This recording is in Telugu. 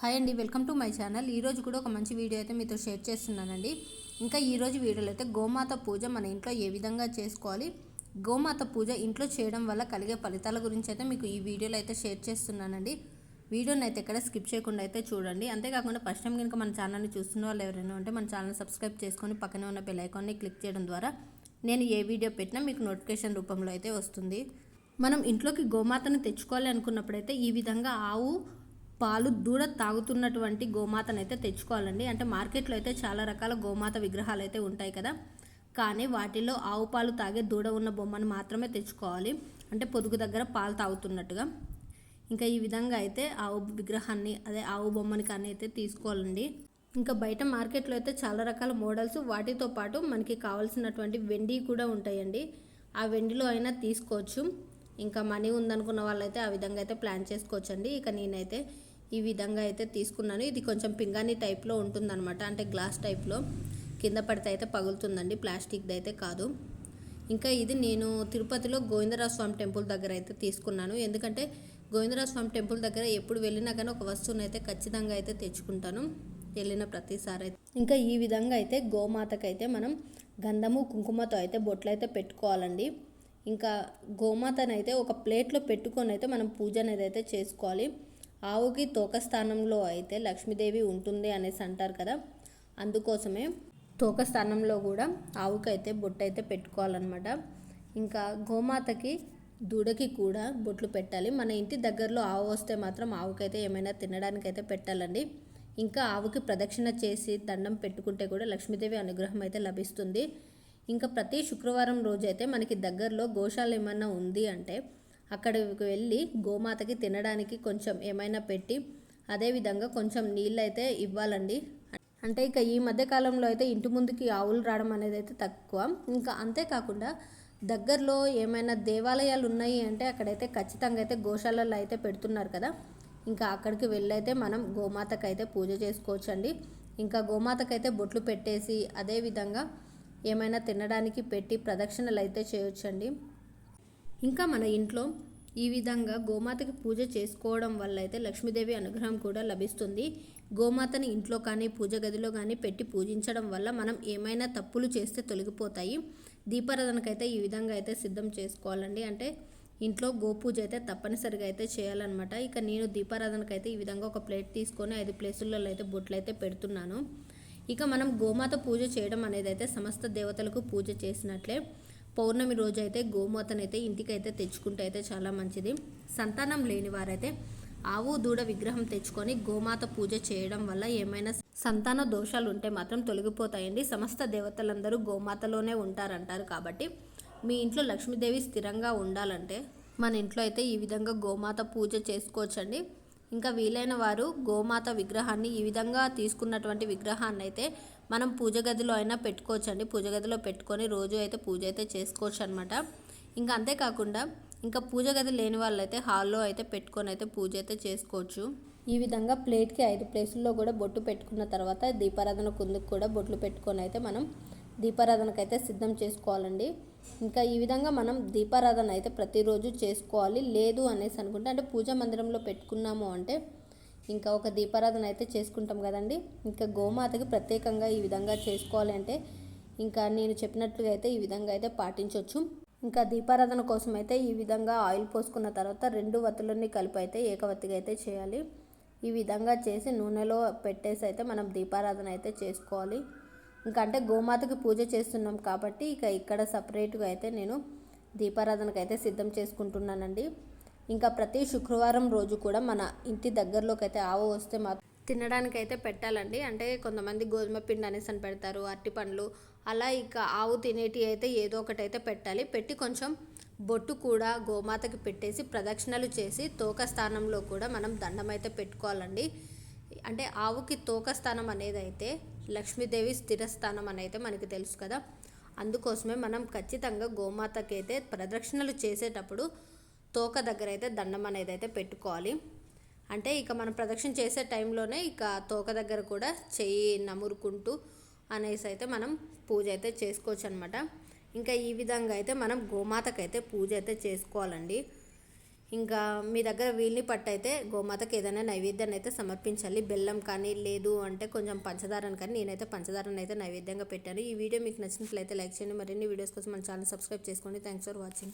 హాయ్ అండి వెల్కమ్ టు మై ఛానల్. ఈరోజు కూడా ఒక మంచి వీడియో అయితే మీతో షేర్ చేస్తున్నానండి. ఇంకా ఈరోజు వీడియోలో అయితే గోమాత పూజ మన ఇంట్లో ఏ విధంగా చేసుకోవాలి గోమాత పూజ ఇంట్లో చేయడం వల్ల కలిగే ఫలితాల గురించి అయితే మీకు ఈ వీడియోలో అయితే షేర్ చేస్తున్నానండి. వీడియోని అయితే ఎక్కడ స్కిప్ చేయకుండా అయితే చూడండి. అంతేకాకుండా ఫస్ట్ టైం కనుక మన ఛానల్ని చూస్తున్న వాళ్ళు ఎవరైనా ఉంటే మన ఛానల్ సబ్స్క్రైబ్ చేసుకొని పక్కనే ఉన్న బెల్ ఐకాన్ని క్లిక్ చేయడం ద్వారా నేను ఏ వీడియో పెట్టినా మీకు నోటిఫికేషన్ రూపంలో అయితే వస్తుంది. మనం ఇంట్లోకి గోమాతను తెచ్చుకోవాలి అనుకున్నప్పుడైతే ఈ విధంగా ఆవు పాలు దూడ తాగుతున్నటువంటి గోమాతను అయితే తెచ్చుకోవాలండి. అంటే మార్కెట్లో అయితే చాలా రకాల గోమాత విగ్రహాలు అయితే ఉంటాయి కదా. కానీ వాటిలో ఆవు పాలు తాగే దూడ ఉన్న బొమ్మను మాత్రమే తెచ్చుకోవాలి. అంటే పొదుగు దగ్గర పాలు తాగుతున్నట్టుగా. ఇంకా ఈ విధంగా అయితే ఆవు విగ్రహాన్ని అదే ఆవు బొమ్మని కానీ అయితే తీసుకోవాలండి. ఇంకా బయట మార్కెట్లో అయితే చాలా రకాల మోడల్స్ వాటితో పాటు మనకి కావాల్సినటువంటి వెండి కూడా ఉంటాయండి. ఆ వెండిలో అయినా తీసుకోవచ్చు. ఇంకా మనీ ఉందనుకున్న వాళ్ళైతే ఆ విధంగా అయితే ప్లాన్ చేసుకోవచ్చండి. ఇక నేనైతే ఈ విధంగా అయితే తీసుకున్నాను. ఇది కొంచెం పింగాణి టైప్లో ఉంటుందన్నమాట. అంటే గ్లాస్ టైప్లో. కింద పడితే అయితే పగులుతుందండి. ప్లాస్టిక్ది అయితే కాదు. ఇంకా ఇది నేను తిరుపతిలో గోవిందరాజ స్వామి టెంపుల్ దగ్గర అయితే తీసుకున్నాను. ఎందుకంటే గోవిందరాజ స్వామి టెంపుల్ దగ్గర ఎప్పుడు వెళ్ళినా కానీ ఒక వస్తువుని అయితే ఖచ్చితంగా అయితే తెచ్చుకుంటాను. వెళ్ళిన ప్రతిసారి అయితే. ఇంకా ఈ విధంగా అయితే గోమాతకైతే మనం గంధము కుంకుమతో అయితే బొట్లు అయితే పెట్టుకోవాలండి. ఇంకా గోమాతను అయితే ఒక ప్లేట్లో పెట్టుకొని అయితే మనం పూజ అనేది అయితే చేసుకోవాలి. ఆవుకి తోక స్థానంలో అయితే లక్ష్మీదేవి ఉంటుంది అనేసి అంటారు కదా. అందుకోసమే తోక స్థానంలో కూడా ఆవుకి అయితే బొట్టు అయితే పెట్టుకోవాలన్నమాట. ఇంకా గోమాతకి దూడకి కూడా బొట్లు పెట్టాలి. మన ఇంటి దగ్గరలో ఆవు వస్తే మాత్రం ఆవుకైతే ఏమైనా తినడానికైతే పెట్టాలండి. ఇంకా ఆవుకి ప్రదక్షిణ చేసి దండం పెట్టుకుంటే కూడా లక్ష్మీదేవి అనుగ్రహం అయితే లభిస్తుంది. ఇంకా ప్రతి శుక్రవారం రోజు అయితే మనకి దగ్గరలో గోశాల ఏమైనా ఉంది అంటే అక్కడికి వెళ్ళి గోమాతకి తినడానికి కొంచెం ఏమైనా పెట్టి అదేవిధంగా కొంచెం నీళ్ళు అయితే ఇవ్వాలండి. అంటే ఇక ఈ మధ్య కాలంలో అయితే ఇంటి ముందుకి ఆవులు రావడం అనేది అయితే తక్కువ. ఇంకా అంతేకాకుండా దగ్గరలో ఏమైనా దేవాలయాలు ఉన్నాయి అంటే అక్కడైతే ఖచ్చితంగా అయితే గోశాలలో అయితే పెడుతున్నారు కదా. ఇంకా అక్కడికి వెళ్ళైతే మనం గోమాతకైతే పూజ చేసుకోవచ్చండి. ఇంకా గోమాతకైతే బొట్లు పెట్టేసి అదేవిధంగా ఏమైనా తినడానికి పెట్టి ప్రదక్షిణలు అయితే చేయొచ్చండి. ఇంకా మన ఇంట్లో ఈ విధంగా గోమాతకి పూజ చేసుకోవడం వల్ల అయితే లక్ష్మీదేవి అనుగ్రహం కూడా లభిస్తుంది. గోమాతని ఇంట్లో కానీ పూజ గదిలో కానీ పెట్టి పూజించడం వల్ల మనం ఏమైనా తప్పులు చేస్తే తొలగిపోతాయి. దీపారాధనకైతే ఈ విధంగా అయితే సిద్ధం చేసుకోవాలండి. అంటే ఇంట్లో గోపూజ అయితే తప్పనిసరిగా అయితే చేయాలన్నమాట. ఇక నేను దీపారాధనకైతే ఈ విధంగా ఒక ప్లేట్ తీసుకొని ఐదు ప్లేసులలో అయితే బొట్లు అయితే పెడుతున్నాను. ఇక మనం గోమాత పూజ చేయడం అనేది అయితే సమస్త దేవతలకు పూజ చేసినట్లే. పౌర్ణమి రోజు అయితే గోమాతనైతే ఇంటికైతే తెచ్చుకుంటే అయితే చాలా మంచిది. సంతానం లేని వారైతే ఆవు దూడ విగ్రహం తెచ్చుకొని గోమాత పూజ చేయడం వల్ల ఏమైనా సంతాన దోషాలు ఉంటే మాత్రం తొలగిపోతాయండి. సమస్త దేవతలందరూ గోమాతలోనే ఉంటారంటారు కాబట్టి మీ ఇంట్లో లక్ష్మీదేవి స్థిరంగా ఉండాలంటే మన ఇంట్లో అయితే ఈ విధంగా గోమాత పూజ చేసుకోవచ్చండి. ఇంకా వీలైన వారు గోమాత విగ్రహాన్ని ఈ విధంగా తీసుకున్నటువంటి విగ్రహాన్ని అయితే మనం పూజ గదిలో అయినా పెట్టుకోవచ్చండి. పూజ గదిలో పెట్టుకొని రోజు అయితే పూజ అయితే చేసుకోవచ్చు అనమాట ఇంకా అంతేకాకుండా ఇంకా పూజ గది లేని వాళ్ళైతే హాల్లో అయితే పెట్టుకొని అయితే పూజ అయితే చేసుకోవచ్చు. ఈ విధంగా ప్లేట్కి ఐదు ప్లేసుల్లో కూడా బొట్టు పెట్టుకున్న తర్వాత దీపారాధన కుందుకు కూడా బొట్లు పెట్టుకొని అయితే మనం దీపారాధనకైతే సిద్ధం చేసుకోవాలండి. ఇంకా ఈ విధంగా మనం దీపారాధన అయితే ప్రతిరోజు చేసుకోవాలి. లేదు అనేసి అనుకుంటే అంటే పూజా మందిరంలో పెట్టుకున్నాము అంటే ఇంకా ఒక దీపారాధన అయితే చేసుకుంటాం కదండి. ఇంకా గోమాతకి ప్రత్యేకంగా ఈ విధంగా చేసుకోవాలి అంటే ఇంకా నేను చెప్పినట్లుగా అయితే ఈ విధంగా అయితే పాటించవచ్చు ఇంకా దీపారాధన కోసం అయితే ఈ విధంగా ఆయిల్ పోసుకున్న తర్వాత రెండు వత్తులని కలిపి అయితే ఏకవత్తిగా అయితే చేయాలి. ఈ విధంగా చేసి నూనెలో పెట్టేసి అయితే మనం దీపారాధన అయితే చేసుకోవాలి. ఇంకా అంటే గోమాతకి పూజ చేస్తున్నాం కాబట్టి ఇక ఇక్కడ సపరేట్గా అయితే నేను దీపారాధనకు అయితే సిద్ధం చేసుకుంటున్నానండి. ఇంకా ప్రతి శుక్రవారం రోజు కూడా మన ఇంటి దగ్గరలోకి అయితే ఆవు వస్తే మా తినడానికి అయితే పెట్టాలండి. అంటే కొంతమంది గోధుమ పిండి అనేసి అని పెడతారు అరటి పండ్లు. అలా ఇక ఆవు తినేటి అయితే ఏదో ఒకటి అయితే పెట్టాలి. పెట్టి కొంచెం బొట్టు కూడా గోమాతకి పెట్టేసి ప్రదక్షిణలు చేసి తోక స్థానంలో కూడా మనం దండం అయితే పెట్టుకోవాలండి. అంటే ఆవుకి తోక స్థానం అనేది అయితే లక్ష్మీదేవి స్థిరస్థానం అని అయితే మనకి తెలుసు కదా. అందుకోసమే మనం ఖచ్చితంగా గోమాతకి అయితే ప్రదక్షిణలు చేసేటప్పుడు తోక దగ్గర అయితే దండం అనేది అయితే పెట్టుకోవాలి. అంటే ఇక మనం ప్రదక్షిణ చేసే టైంలోనే ఇక తోక దగ్గర కూడా చెయ్యి నమురుకుంటూ అనేసి అయితే మనం పూజ అయితే చేసుకోవచ్చు అనమాట ఇంకా ఈ విధంగా అయితే మనం గోమాతకైతే పూజ అయితే చేసుకోవాలండి. ఇంకా మీ దగ్గర వీల్ని పట్టయితే గోమాతకి ఏదైనా నైవేద్యాన్ని అయితే సమర్పించాలి. బెల్లం కానీ లేదు అంటే కొంచెం పంచదారని కానీ నేనైతే పంచదారని అయితే నైవేద్యంగా పెట్టాను. ఈ వీడియో మీకు నచ్చినట్లయితే లైక్ చేయండి. మరిన్ని వీడియోస్ కోసం మన ఛానల్ సబ్స్క్రైబ్ చేసుకోండి. Thanks for watching.